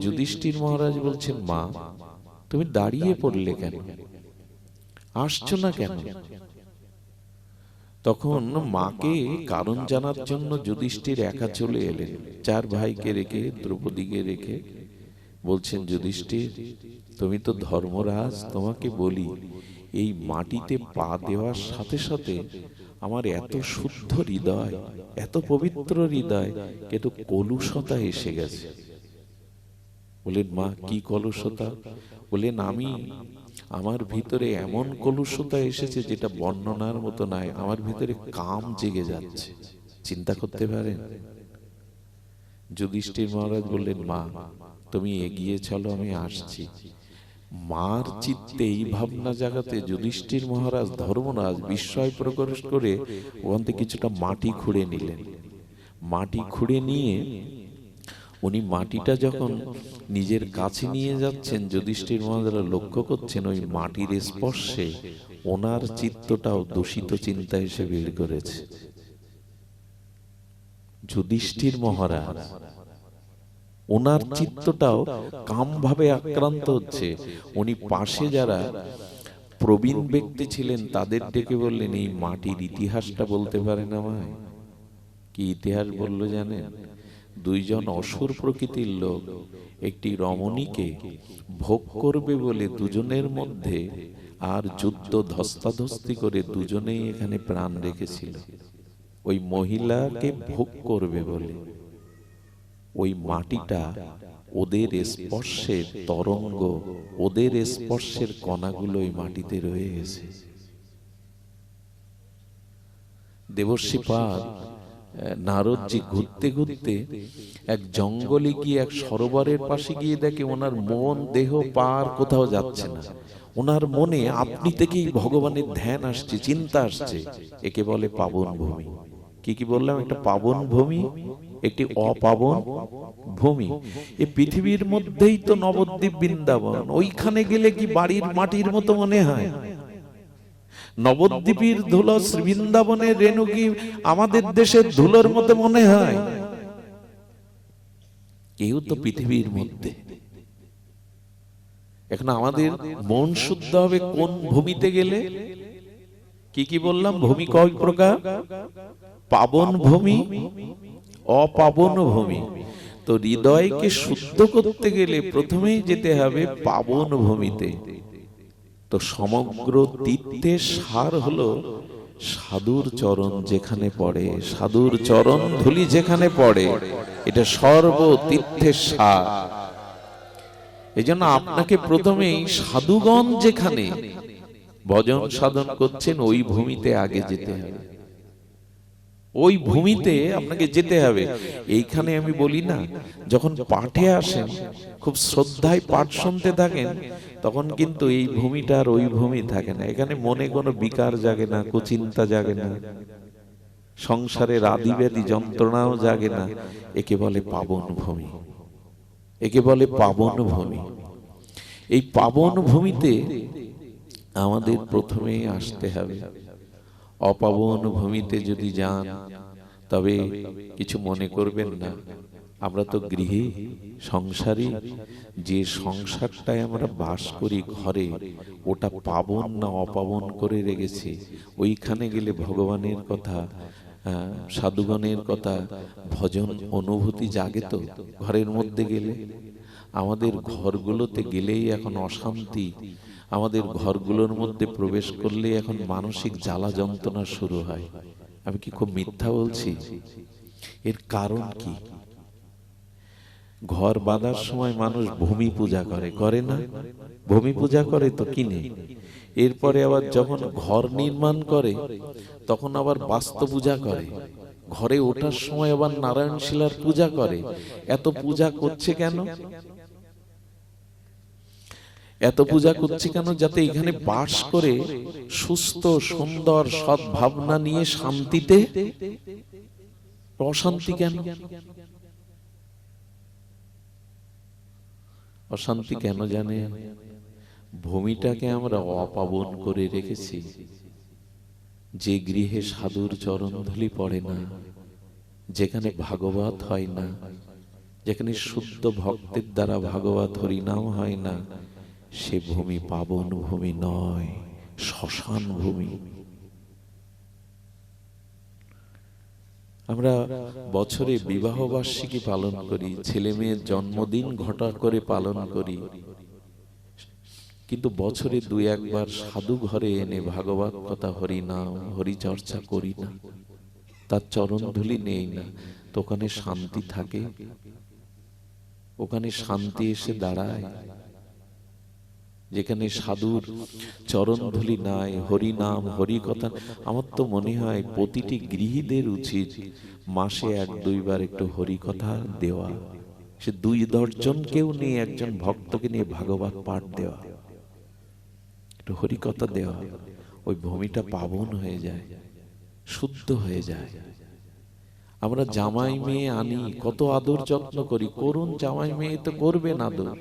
যুধিষ্ঠির মহারাজ বলছেন মা তুমি দাঁড়িয়ে পড়লে কেন? আসছো না কেন? তখন মাকে কারণ জানার জন্য যুধিষ্ঠির একা চলে এলেন। চার ভাইকে রেখে দ্রৌপদীকে রেখে বলছেন যুধিষ্ঠির তুমি তো ধর্মরাজ তোমাকে বলি এই মাটিতে পা দেওয়ার সাথে সাথে আমার এত শুদ্ধ হৃদয় এত পবিত্র হৃদয় কিন্তু কলুষতা এসে গেছে। বলেন মা, কি কলুষতা? বলেন আমি, আমার ভিতরে এমন কলুষতা এসেছে যেটা বর্ণনার মতো নয় আমার ভিতরে কাম জেগে যাচ্ছে। চিন্তা করতে পারেন? যুধিষ্ঠির মহারাজ বললেন, মা, তুমি এগিয়ে চলো, আমি আসছি। মার চিত্তে এই ভাবনা জাগাতে যুধিষ্ঠির মহারাজ ধর্মরাজ বিস্ময় প্রকাশ করে ওখান থেকে কিছুটা মাটি খুঁড়ে নিলেন। মাটি খুঁড়ে নিয়ে উনি মাটিটা যখন নিজের কাছে নিয়ে যাচ্ছেন, যুধিষ্ঠির মহারাজ লক্ষ্য করছেন ওই মাটির স্পর্শে ওনার চিত্তটাও দূষিত চিন্তা এসে বের করেছে। যুধিষ্ঠির মহারাজ, ওনার চিত্তটাও কাম ভাবে আক্রান্ত হচ্ছে। উনি পাশে যারা প্রবীণ ব্যক্তি ছিলেন, তাদের ডেকে বললেন, এই মাটির ইতিহাসটা বলতে পারেন আমায়? কি ইতিহাস বলল জানেন? দুইজন অসুর প্রকৃতির লোক একটি রমণীকে ভোগ করবে বলে দুজনের মধ্যে আর যুদ্ধ ধস্তাধস্তি করে দুজনেই এখানে প্রাণ রেখেছিল। ওই মহিলাকে ভোগ করবে বলে। ওই মাটিটা ওদের স্পর্শের তরঙ্গ ওদের স্পর্শের কণাগুলো ওই মাটিতে রয়ে গেছে। দেবর্ষী পাল নারদজি ঘুরতে ঘুরতে এক জঙ্গলে গিয়ে এক সরোবরের পাশে গিয়ে দেখে ওনার মন, দেহ পার কোথাও যাচ্ছে না। ওনার মনে আপনি থেকেই ভগবানের ধ্যান আসছে, চিন্তা আসছে। একে বলে পাবন ভূমি। কি কি বললাম? একটা পাবন ভূমি, একটি অপাবন ভূমি। এই পৃথিবীর মধ্যেই তো নবদ্বীপ বৃন্দাবন। ওইখানে গেলে কি বাড়ির মাটির মতো মনে হয়? নবদ্বীপের ধুলো বৃন্দাবনের রেণু কি আমাদের দেশের ধুলোর মতো মনে হয়? কেউ তো পৃথিবীর মধ্যে। এখন আমাদের মন শুদ্ধ হবে কোন ভূমিতে গেলে? কি কি বললাম? ভূমি কয় প্রকার? পাবন ভূমি, অপাবন ভূমি। তো হৃদয়কে শুদ্ধ করতে গেলে প্রথমেই যেতে হবে পাবন ভূমিতে। তো সমগ্র তীর্থের সার হলো সাধুর চরণ যেখানে পড়ে, সাধুর চরণ ধুলি যেখানে পড়ে, এটা সর্ব তীর্থের সার। এই জন্য আপনাকে প্রথমেই সাধুগণ যেখানে ভজন সাধন করছেন, ওই ভূমিতে আগে যেতে হবে। ওই ভূমিতে আপনাকে যেতে হবে। এইখানে আমি বলি না যখন পাঠে আসেন খুব শ্রদ্ধায় পাঠ শুনতে থাকেন তখন কিন্তু এই ভূমিটা আর ওই ভূমি থাকে না। এখানে মনে কোনো বিকার জাগে না কুচিন্তা জাগে না। সংসারের আদিব্যাধি যন্ত্রণাও জাগে না। একে বলে পাবন ভূমি। একে বলে পাবন ভূমি। এই পাবন ভূমিতে আমাদের প্রথমেই আসতে হবে। অপাবন ভূমিতে যদি যান, তবে কিছু মনে করবেন না। আমরা তো গৃহে, সংসারী, যে সংসারটায় আমরা বাস করি ঘরে, ওটা পাবন না অপাবন করে রেখেছি। ওইখানে গেলে ভগবানের কথা সাধুগণের কথা, ভজন অনুভূতি জাগে তো ঘরের মধ্যে গেলে। আমাদের ঘরগুলোতে গেলেই এখন অশান্তি আমাদের ঘরগুলোর মধ্যে প্রবেশ করলে এখন মানসিক জ্বালা যন্ত্রণা শুরু হয়। আমি কি খুব মিথ্যা বলছি? এর কারণ কি? ঘর বাঁধার সময় মানুষ ভূমি পূজা করে করে না? ভূমি পূজা করে তো কিনে এরপরে আবার যখন ঘর নির্মাণ করে তখন আবার বাস্তু পূজা করে। ঘরে ওঠার সময় আবার নারায়ণ শিলার পূজা করে। এত পূজা করছে কেন? এত পূজা করছে কেন যাতে এখানে বাস করে সুস্থ, সুন্দর সৎ ভাবনা নিয়ে শান্তিতে অশান্তি কেন? অশান্তি কেন জানে? ভূমিটাকে আমরা অপাবন করে রেখেছি। যে গৃহে সাধুর চরণধুলি পড়ে না, যেখানে ভাগবত হয় না, যেখানে শুদ্ধ ভক্তের দ্বারা ভাগবত হরিনাম হয় না সে ভূমি পাবন ভূমি নয়, শ্মশান ভূমি। আমরা বছরে বিবাহ বার্ষিকী পালন করি, ছেলে মেয়ের জন্মদিন ঘটা করে পালন করি। কিন্তু বছরে দুই একবার সাধু ঘরে এনে ভাগবত কথা হরি নাম হরি চর্চা করি না। তার চরণ ধুলি নেই না, তো ওখানে শান্তি থাকে। ওখানে শান্তি এসে দাঁড়ায়। যেখানে সাধুর চরণ ধুলি নাই হরি নাম হরি কথা আমার তো মনে হয় প্রতিটি গৃহীদের উচিত মাসে এক দুইবার একটু হরি কথা দেওয়া। সে দুই দশজন কেউ নিয়ে একজন ভক্তকে নিয়ে ভাগবত পাঠ দেওয়া। একটু হরি কথা দেওয়া। ওই ভূমিটা পাবন হয়ে যায় শুদ্ধ হয়ে যায়। আমরা জামাই মেয়ে আনি কত আদর যত্ন করি করুন জামাই মেয়ে তো করবেন আদর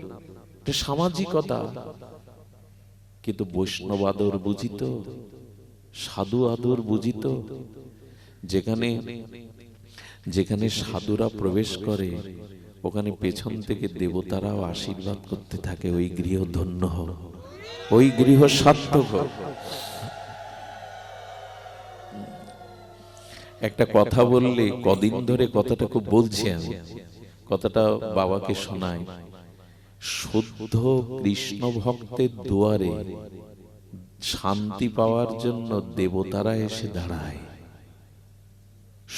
এটা সামাজিকতা। কিন্তু বৈষ্ণব আদর বুঝিত সাধু আদর বুঝিত। যেখানে যেখানে সাধুরা প্রবেশ করে, ওখানে পেছন থেকে দেবতারাও আশীর্বাদ করতে থাকে, ওই গৃহ ধন্য ওই গৃহ সার্থক একটা কথা বললে কদিন ধরে কথাটা খুব বলছি আমি। কথাটা বাবাকে শোনাই। শুদ্ধ কৃষ্ণ ভক্তের দুয়ারে শান্তি পাওয়ার জন্য দেবতারা এসে দাঁড়ায়।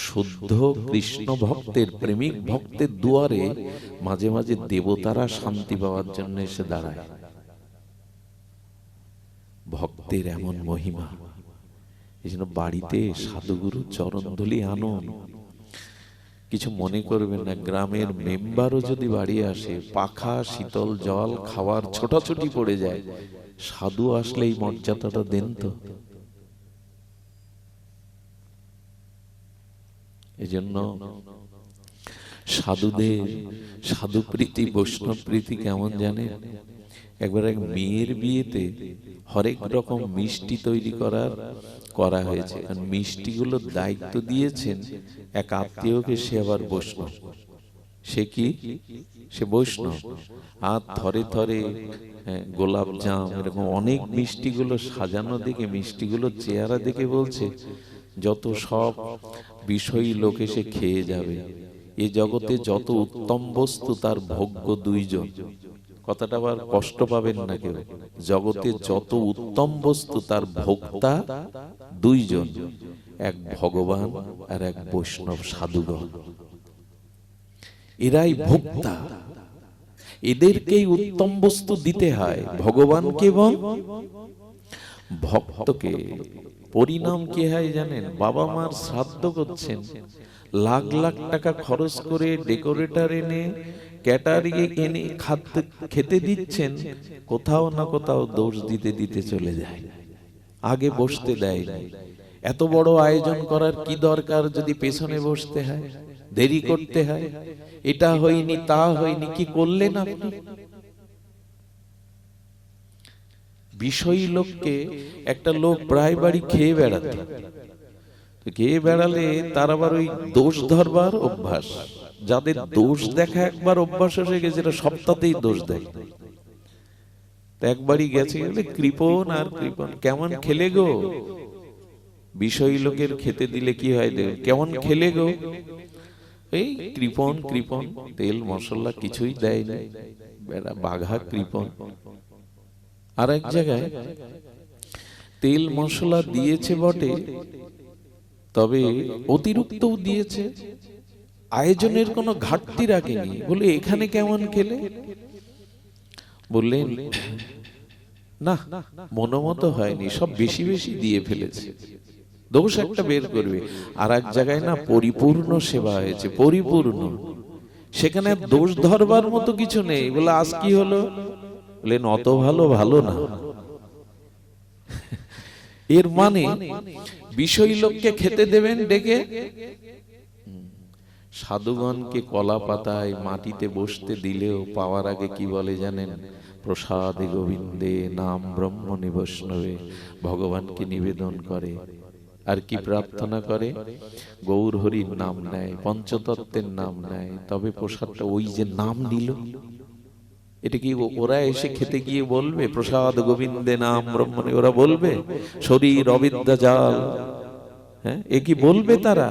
শুদ্ধ কৃষ্ণ ভক্তের প্রেমিক ভক্তের দুয়ারে মাঝে মাঝে দেবতারা শান্তি পাওয়ার জন্য এসে দাঁড়ায়। ভক্তের এমন মহিমা, এই জন্য বাড়িতে সাধুগুরু চরণধুলি আনুন। কিছু মনে করবেন না, গ্রামের মেম্বারও যদি বাড়ি আসে, পাখা, শীতল জল, খাওয়ার ছোটাছুটি পড়ে যায়। সাধু আসলে এই মর্যাদাটা দেন তো। এজন্য সাধুদের সাধু প্রীতি বৈষ্ণব প্রীতি কেমন জানে? একবার এক মেয়ের বিয়েতে হরেক রকম মিষ্টি তৈরি করার করা হয়েছে। কারণ মিষ্টিগুলোর দায়িত্ব দিয়েছেন এক আত্মীয়কে সে আবার বৈষ্ণব। সে কি? সে বৈষ্ণব। আর থরে থরে হ্যাঁ, গোলাপ জাম এরকম অনেক মিষ্টিগুলো সাজানো দেখে মিষ্টিগুলো চেহারা দেখে বলছে যত সব বিষয়ী লোক এসে খেয়ে যাবে। এ জগতে যত উত্তম বস্তু তার ভোগ্য দুইজন। কথাটা আবার কষ্ট পাবেন না কেউ। জগতে যত উত্তম বস্তু তার ভোক্তা দুইজন, এক ভগবান আর এক বৈষ্ণব সাধুগণ। এরাই ভোক্তা। এদেরকেই উত্তম বস্তু দিতে হয় ভগবানকে এবং ভক্তকে। পরিণাম কে হয় জানেন? বাবা মার শ্রাদ্ধ করছেন। লাখ লাখ টাকা খরচ করে ডেকোরেটর এনে ক্যাটারিং এনে খাদ্য খেতে দিচ্ছেন, কোথাও না কোথাও দোষ দিতে দিতে চলে যায়। আগে বসতে দেয় এত বড় আয়োজন করার কি দরকার যদি পেছনে বসতে হয়? দেরি করতে হয়। এটা হয়নি, তা হয়নি, কি করলেন আপনি? বিষয়ী লোককে একটা লোক প্রায় বাড়ি খেয়ে বেড়াতো। খেয়ে বেড়ালে তার আবার ওই দোষ ধরবার অভ্যাস। যাদের দোষ দেখা একবার অভ্যাস হয়ে গেছে এটা সপ্তাহতেই দোষ দেয়। একবারই গেছে গেলে কৃপন আর কৃপন কেমন খেলে গো? বিষয় লোকের খেতে দিলে কি হয় দেখুন কেমন খেলে গো? এই কৃপন কৃপন তেল, মশলা কিছুই দেয় না। বেড়া বাঘা কৃপন আর এক জায়গায়, তেল, মশলা দিয়েছে বটে, তবে অতিরিক্তও দিয়েছে। আয়োজনের কোনো ঘাটতি রাখেনি। বলে, এখানে কেমন খেলে? বললেন, না, মনোমতো হয়নি, সব বেশি বেশি দিয়ে ফেলেছে। দোষ একটা বের করবে। আর এক জায়গায় না পরিপূর্ণ সেবা হয়েছে, পরিপূর্ণ। সেখানে দোষ ধরবার মতো কিছু নেই। বলে, আজ কি হলো? বললেন অত ভালো ভালো না। এর মানে বিষয় লোককে খেতে দেবেন ডেকে সাধুগণকে কলা পাতায় মাটিতে বসতে দিলেও পাওয়ার আগে কি বলে জানেন? প্রসাদে গোবিন্দে নাম ব্রহ্ম নিবৈষ্ণবে ভগবানকে নিবেদন করে। আর কি প্রার্থনা করে? গৌর হরির নাম নেয়, পঞ্চতত্ত্বের নাম নেয়, তবে প্রসাদটা ওই যে নাম নিল এটা কি ওরা এসে খেতে গিয়ে বলবে, প্রসাদ গোবিন্দে নাম ব্রহ্মণে ওরা বলবে, শরীর অবিদ্যা জাল। হ্যাঁ? এ কি বলবে তারা?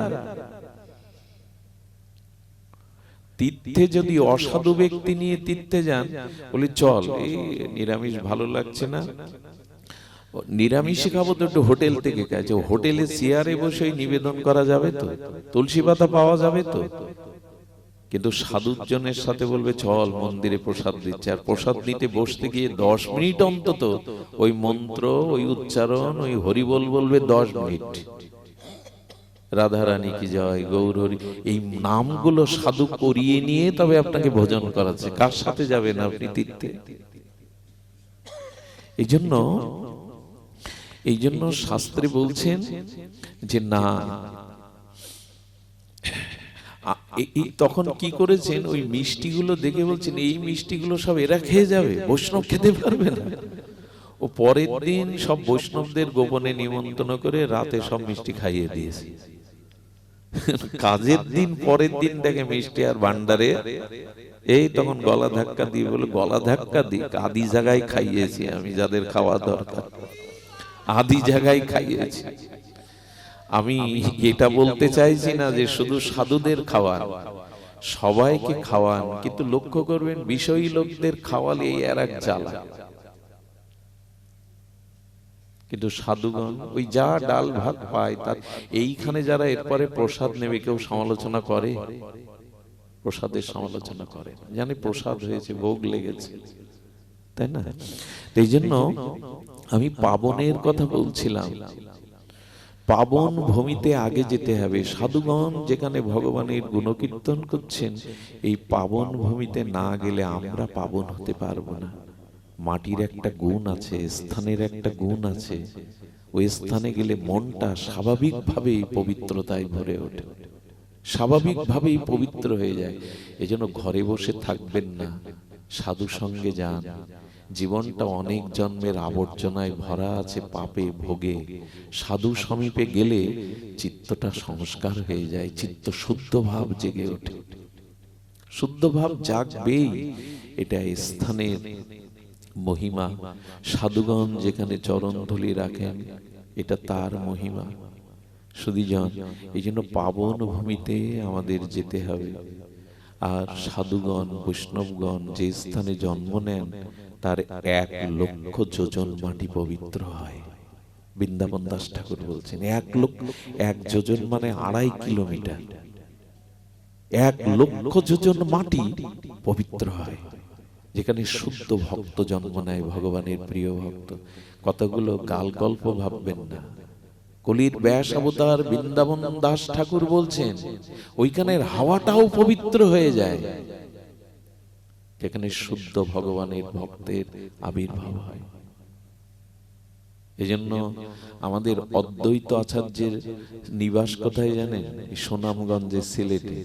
তীর্থে যদি অসাধু ব্যক্তি নিয়ে তীর্থে যান, বলি, চল নিরামিষ ভালো লাগছে না। নিরামিষ খাব তো একটু হোটেল থেকে কাছে হোটেলে চেয়ারে বসে নিবেদন করা যাবে তো, তুলসী পাতা পাওয়া যাবে তো। কিন্তু সাধুজনের সাথে বলবে, চল, মন্দিরে প্রসাদ দিচ্ছে। আর প্রসাদ নিতে বসতে গিয়ে দশ মিনিট অন্তত ওই মন্ত্র, ওই উচ্চারণ, ওই হরিবল বলবে দশ মিনিট। রাধারানী কি জয় গৌর এই নামগুলো সাধু করিয়ে নিয়ে তবে আপনাকে ভোজন করাচ্ছে। কার সাথে যাবেন আপনি তীর্থে এই জন্য এই জন্য শাস্ত্রে বলছেন যে না তখন কি করেছেন? ওই মিষ্টিগুলো দেখে বলছেন, এই মিষ্টিগুলো সব এরা খেয়ে যাবে, বৈষ্ণব খেতে পারবে না। ও পরের দিন সব বৈষ্ণবদের গোপনে নিমন্ত্রণ করে রাতে সব মিষ্টি খাইয়ে দিয়েছে। কাজের দিন পরের দিন দেখে মিষ্টি আর ভান্ডারে এই তখন গলা ধাক্কা দিয়ে বলে গলা ধাক্কা দি আদি জায়গায় খাইয়েছি আমি যাদের খাওয়া দরকার। আদি জায়গায় খাইয়েছি। আমি এটা বলতে চাইছি না যে শুধু সাধুদের খাওয়ান সবাইকে খাওয়ান। কিন্তু লক্ষ্য করবেন বিষয়ী লোকদের খাওয়ালে এই আর এক জ্বালা। কিন্তু সাধুগণ ওই যা ডাল ভাত পায়, তার এইখানে যারা এরপরে প্রসাদ নেবে, কেউ সমালোচনা করে? প্রসাদের সমালোচনা করে। জানি প্রসাদ হয়েছে, ভোগ লেগেছে। তাই না? এই জন্য আমি পাবনের কথা বলছিলাম। পাবন ভূমিতে আগে যেতে হবে। সাধুগণ যেখানে ভগবানের গুণকীর্তন করছেন, এই পাবন ভূমিতে না গেলে আমরা পাবন হতে পারব না। মাটির একটা গুণ আছে স্থানের একটা গুণ আছে। ওই স্থানে গেলে মনটা স্বাভাবিকভাবেই পবিত্রতায় ভরে ওঠে। স্বাভাবিকভাবেই পবিত্র হয়ে যায়। এজন্য ঘরে বসে থাকবেন না। সাধু সঙ্গে যান। জীবনটা অনেক জন্মের আবর্জনায় ভরা আছে পাপে ভোগে। সাধু সমীপে গেলে চিত্তটা সংস্কার হয়ে যায় চিত্ত শুদ্ধ ভাব জেগে ওঠে। শুদ্ধ ভাব জাগবেই। এটা স্থানের মহিমা। সাধুগণ যেখানে চরণ ধুলি রাখেন, এটা তার মহিমা। সুদীজন এই জন্য পাবন ভূমিতে আমাদের যেতে হবে। আর সাধুগণ, বৈষ্ণবগণ যে স্থানে জন্ম নেন, তার এক লক্ষ যোজন মাটি পবিত্র হয়। বৃন্দাবন দাস ঠাকুর বলছেন, এক লক্ষ, এক যোজন মানে আড়াই কিলোমিটার। এক লক্ষ যোজন মাটি পবিত্র হয়। যেখানে শুদ্ধ ভক্ত জন্ম নেয় ভগবানের প্রিয় ভক্ত। কতগুলো গাল গল্প ভাববেন না। কলির ব্যাস অবতার বৃন্দাবন দাস ঠাকুর বলছেন, ওইখানের হাওয়াটাও পবিত্র হয়ে যায়। যেখানে শুদ্ধ ভগবানের ভক্তের আবির্ভাব হয়। এজন্য আমাদের অদ্বৈত আচার্যের নিবাস কোথায় জানেন? সুনামগঞ্জের সিলেটে।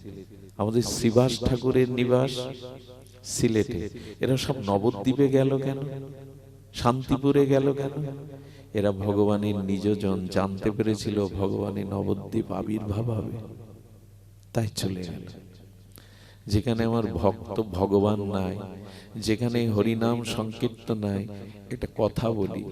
আমাদের শ্রীবাস ঠাকুরের নিবাস সিলেটে। এরা সব নবদ্বীপে গেল কেন? শান্তিপুরে গেল কেন? এরা ভগবানের নিজজন জানতে পেরেছিল ভগবানের নবদ্বীপ আবির্ভাব হবে। তাই চলে গেল। যেখানে আমার ভক্ত ভগবান নাই, যেখানে হরিনাম সংকীর্তন নাই এটা কথা বলি